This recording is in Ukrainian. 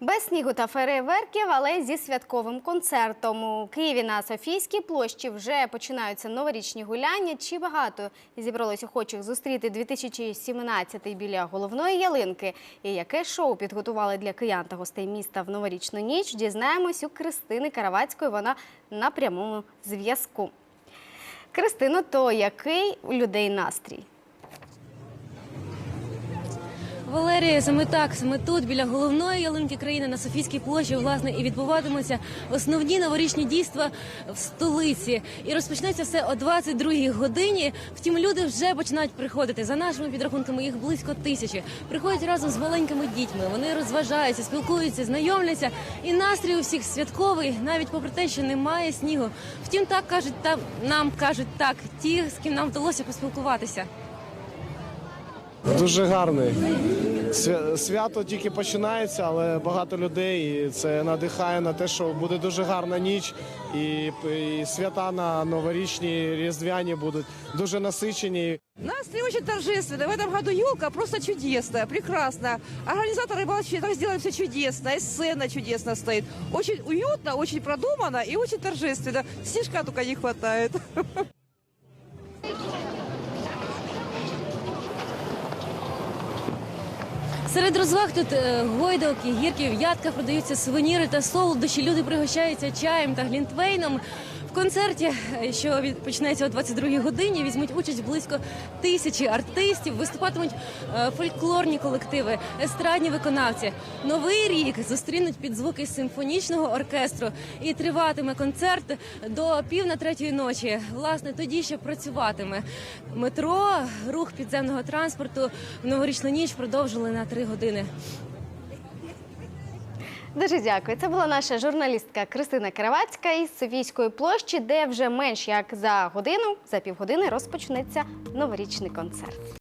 Без снігу та фейерверків, але зі святковим концертом. У Києві на Софійській площі вже починаються новорічні гуляння. Чи багато зібралось охочих зустріти 2017 біля головної ялинки? І яке шоу підготували для киян та гостей міста в новорічну ніч? Дізнаємось у Кристини Каравацької. Вона на прямому зв'язку. Кристино, то який у людей настрій? Валерія, саме так, саме тут, біля головної ялинки країни на Софійській площі, власне, і відбуватимуться основні новорічні дійства в столиці. І розпочнеться все о 22-й годині. Втім, люди вже починають приходити. За нашими підрахунками, їх близько тисячі. Приходять разом з маленькими дітьми. Вони розважаються, спілкуються, знайомляться. І настрій у всіх святковий, навіть попри те, що немає снігу. Втім, так кажуть, там нам кажуть так, ті, з ким нам вдалося поспілкуватися. Дуже гарний. Свя- Свято тільки починається, але багато людей. І це надихає на те, що буде дуже гарна ніч, і, і свята на новорічні різдвяні будуть дуже насичені. Настрой очень торжественный. В этом году елка просто чудесная, прекрасная. Организаторы вообще так сделали все чудесно. И сцена чудесно стоит. Очень уютно, очень продумано и очень торжественно. Снежка только не хватает. Серед розваг тут е, гойдалки, гірки, в ядках продаються сувеніри та солодощі. Люди пригощаються чаєм та глінтвейном. В концерті, е, що почнеться о 22-й годині, візьмуть участь близько тисячі артистів. Виступатимуть е, фольклорні колективи, естрадні виконавці. Новий рік зустрінуть під звуки симфонічного оркестру. І триватиме концерт до пів на третьої ночі. Власне, тоді ще працюватиме метро, рух підземного транспорту в новорічну ніч продовжили на три години. Дуже дякую. Це була наша журналістка Кристина Кравацька із Софійської площі, де вже менш як за годину, за півгодини розпочнеться новорічний концерт.